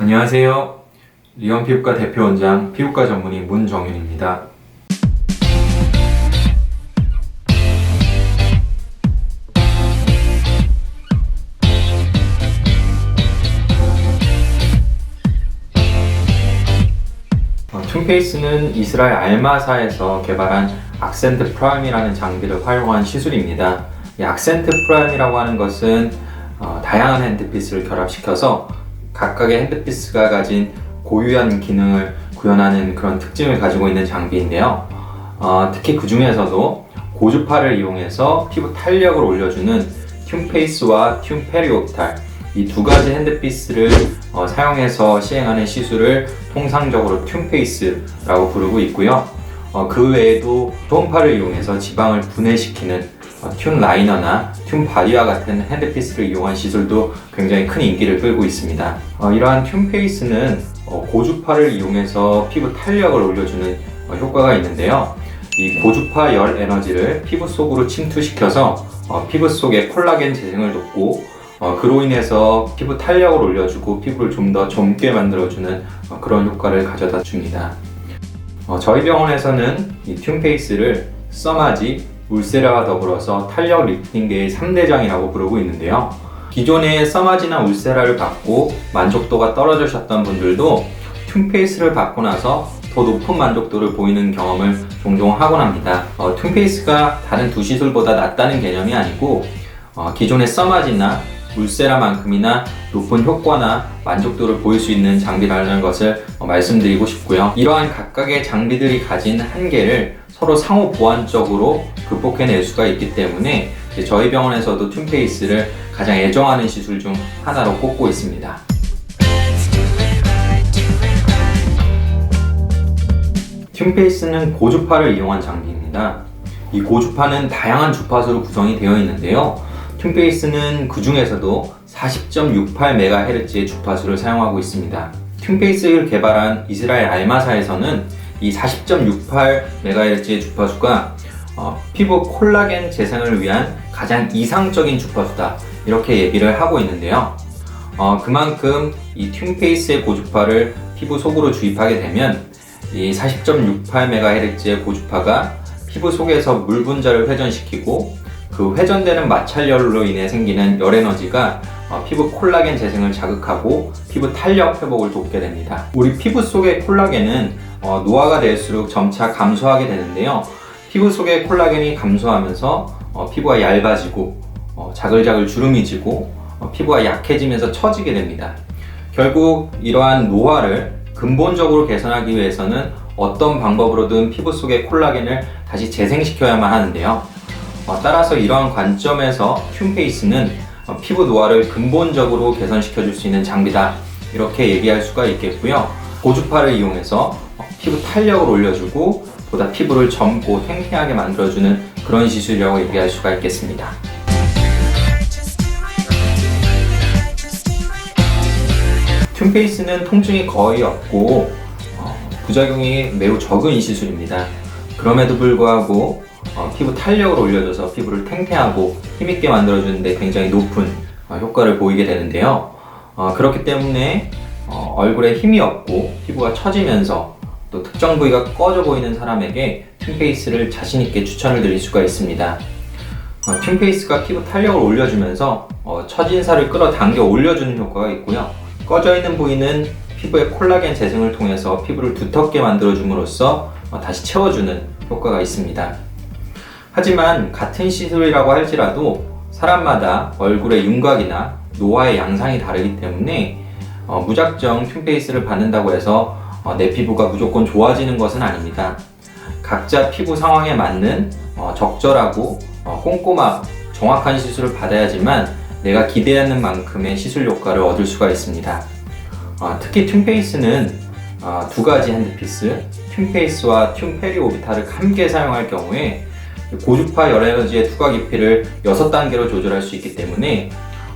안녕하세요. 리온 피부과 대표 원장 피부과 전문의 문정윤입니다. 어, 툰페이스는 이스라엘 알마사에서 개발한 악센트 프라임이라는 장비를 활용한 시술입니다. 이 악센트 프라임이라고 하는 것은 어, 다양한 핸드피스를 결합시켜서 각각의 핸드피스가 가진 고유한 기능을 구현하는 그런 특징을 가지고 있는 장비인데요. 어, 특히 그 중에서도 고주파를 이용해서 피부 탄력을 올려주는 튠페이스와 튠페리옵탈 이 두 가지 핸드피스를 어, 사용해서 시행하는 시술을 통상적으로 튠페이스라고 부르고 있고요. 어, 그 외에도 초음파를 이용해서 지방을 분해시키는 어, 튠 라이너나 튠 바디와 같은 핸드피스를 이용한 시술도 굉장히 큰 인기를 끌고 있습니다. 어, 이러한 튠 페이스는 어, 고주파를 이용해서 피부 탄력을 올려주는 어, 효과가 있는데요. 이 고주파 열 에너지를 피부 속으로 침투시켜서 어, 피부 속의 콜라겐 재생을 돕고 어, 그로 인해서 피부 탄력을 올려주고 피부를 좀 더 젊게 만들어주는 어, 그런 효과를 가져다 줍니다. 어, 저희 병원에서는 이 튠 페이스를 써마지, 울세라와 더불어서 탄력 리프팅계의 3대장이라고 부르고 있는데요. 기존에 써마지나 울세라를 받고 만족도가 떨어지셨던 분들도 튠페이스를 받고 나서 더 높은 만족도를 보이는 경험을 종종 하곤 합니다. 어, 튠페이스가 다른 두 시술보다 낫다는 개념이 아니고 어, 기존의 써마지나 울세라만큼이나 높은 효과나 만족도를 보일 수 있는 장비라는 것을 어, 말씀드리고 싶고요. 이러한 각각의 장비들이 가진 한계를 서로 상호 보완적으로 극복해낼 수가 있기 때문에 저희 병원에서도 튠페이스를 가장 애정하는 시술 중 하나로 꼽고 있습니다. 튠페이스는 고주파를 이용한 장비입니다. 이 고주파는 다양한 주파수로 구성이 되어 있는데요. 튠페이스는 그 중에서도 40.68MHz의 주파수를 사용하고 있습니다. 튠페이스를 개발한 이스라엘 알마사에서는 이 40.68MHz의 주파수가 어, 피부 콜라겐 재생을 위한 가장 이상적인 주파수다 이렇게 얘기를 하고 있는데요. 어, 그만큼 이 튠페이스의 고주파를 피부 속으로 주입하게 되면 이 40.68MHz의 고주파가 피부 속에서 물 분자를 회전시키고 그 회전되는 마찰열로 인해 생기는 열 에너지가 어, 피부 콜라겐 재생을 자극하고 피부 탄력 회복을 돕게 됩니다. 우리 피부 속의 콜라겐은 어, 노화가 될수록 점차 감소하게 되는데요. 피부 속의 콜라겐이 감소하면서 어, 피부가 얇아지고 어, 자글자글 주름이 지고 어, 피부가 약해지면서 처지게 됩니다. 결국 이러한 노화를 근본적으로 개선하기 위해서는 어떤 방법으로든 피부 속의 콜라겐을 다시 재생시켜야만 하는데요. 어, 따라서 이러한 관점에서 튠페이스는 어, 피부 노화를 근본적으로 개선시켜 줄 수 있는 장비다. 이렇게 얘기할 수가 있겠고요. 고주파를 이용해서 어, 피부 탄력을 올려주고 보다 피부를 젊고 탱탱하게 만들어주는 그런 시술이라고 얘기할 수가 있겠습니다. 튠페이스는 통증이 거의 없고 어, 부작용이 매우 적은 시술입니다. 그럼에도 불구하고 어, 피부 탄력을 올려줘서 피부를 탱탱하고 힘있게 만들어주는데 굉장히 높은 어, 효과를 보이게 되는데요. 어, 그렇기 때문에 어, 얼굴에 힘이 없고 피부가 처지면서 또 특정 부위가 꺼져 보이는 사람에게 튠페이스를 자신있게 추천을 드릴 수가 있습니다. 어, 튠페이스가 피부 탄력을 올려주면서 어, 처진 살을 끌어당겨 올려주는 효과가 있고요. 꺼져 있는 부위는 피부의 콜라겐 재생을 통해서 피부를 두텁게 만들어줌으로써 어, 다시 채워주는 효과가 있습니다. 하지만 같은 시술이라고 할지라도 사람마다 얼굴의 윤곽이나 노화의 양상이 다르기 때문에 어, 무작정 튠페이스를 받는다고 해서 어, 내 피부가 무조건 좋아지는 것은 아닙니다. 각자 피부 상황에 맞는 어, 적절하고 어, 꼼꼼하고 정확한 시술을 받아야지만 내가 기대하는 만큼의 시술 효과를 얻을 수가 있습니다. 어, 특히 튠페이스는 어, 두 가지 핸드피스, 튠페이스와 튠페리 오비타를 함께 사용할 경우에 고주파 열 에너지의 투과 깊이를 6단계로 조절할 수 있기 때문에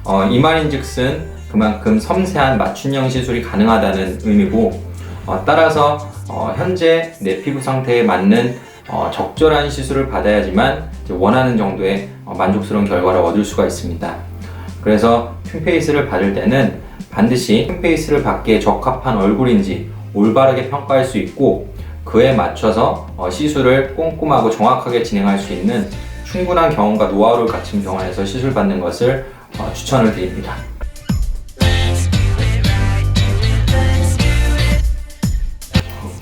어, 이 말인즉슨 그만큼 섬세한 맞춤형 시술이 가능하다는 의미고 어, 따라서 어, 현재 내 피부 상태에 맞는 어, 적절한 시술을 받아야지만 원하는 정도의 어, 만족스러운 결과를 얻을 수가 있습니다. 그래서 튠페이스를 받을 때는 반드시 튠페이스를 받기에 적합한 얼굴인지 올바르게 평가할 수 있고 그에 맞춰서 어, 시술을 꼼꼼하고 정확하게 진행할 수 있는 충분한 경험과 노하우를 갖춘 병원에서 시술 받는 것을 어, 추천을 드립니다.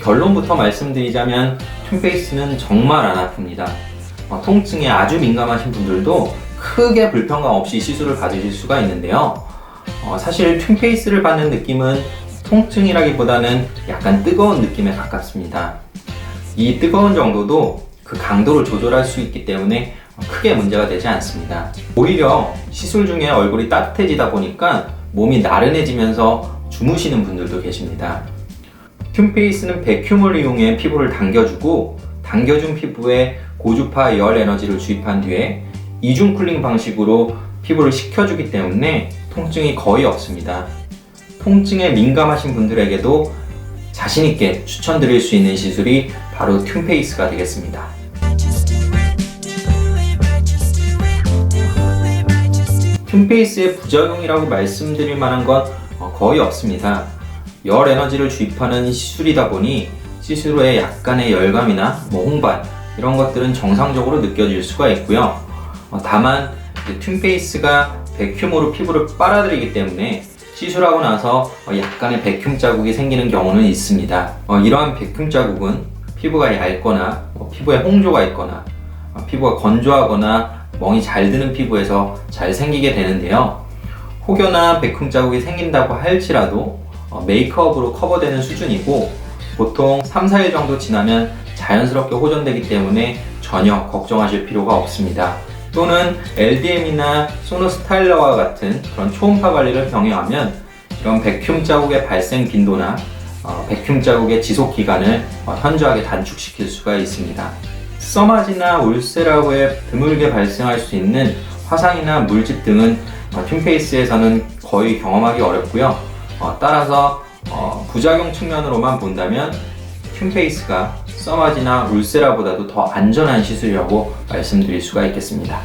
결론부터 말씀드리자면 튠페이스는 정말 안 아픕니다. 어, 통증에 아주 민감하신 분들도 크게 불편감 없이 시술을 받으실 수가 있는데요. 어, 사실 튠페이스를 받는 느낌은 통증이라기보다는 약간 뜨거운 느낌에 가깝습니다. 이 뜨거운 정도도 그 강도를 조절할 수 있기 때문에 크게 문제가 되지 않습니다. 오히려 시술 중에 얼굴이 따뜻해지다 보니까 몸이 나른해지면서 주무시는 분들도 계십니다. 튠페이스는 백큐을 이용해 피부를 당겨주고 당겨준 피부에 고주파 열 에너지를 주입한 뒤에 이중 쿨링 방식으로 피부를 식혀주기 때문에 통증이 거의 없습니다. 통증에 민감하신 분들에게도 자신있게 추천드릴 수 있는 시술이 바로 튠페이스가 되겠습니다. 튠페이스의 부작용이라고 말씀드릴 만한 건 어, 거의 없습니다. 열 에너지를 주입하는 시술이다 보니 시술 후에 약간의 열감이나 뭐 홍반 이런 것들은 정상적으로 느껴질 수가 있고요. 어, 다만 튠페이스가 백큐으로 피부를 빨아들이기 때문에 시술하고 나서 어, 약간의 백큐 자국이 생기는 경우는 있습니다. 어, 이러한 백큐 자국은 피부가 얇거나 뭐 피부에 홍조가 있거나 어, 피부가 건조하거나 멍이 잘 드는 피부에서 잘 생기게 되는데요. 혹여나 백흠 자국이 생긴다고 할지라도 어, 메이크업으로 커버되는 수준이고 보통 3, 4일 정도 지나면 자연스럽게 호전되기 때문에 전혀 걱정하실 필요가 없습니다. 또는 LDM이나 소노스 타일러와 같은 그런 초음파 관리를 병행하면 이런 백흉 자국의 발생 빈도나 어, 백흉 자국의 지속 기간을 어, 현저하게 단축시킬 수가 있습니다. 써마지나 울세라고에 드물게 발생할 수 있는 화상이나 물집 등은 어, 튠페이스에서는 거의 경험하기 어렵고요. 어, 따라서 어, 부작용 측면으로만 본다면 튠페이스가 써마지나 울세라보다도 더 안전한 시술이라고 말씀드릴 수가 있겠습니다.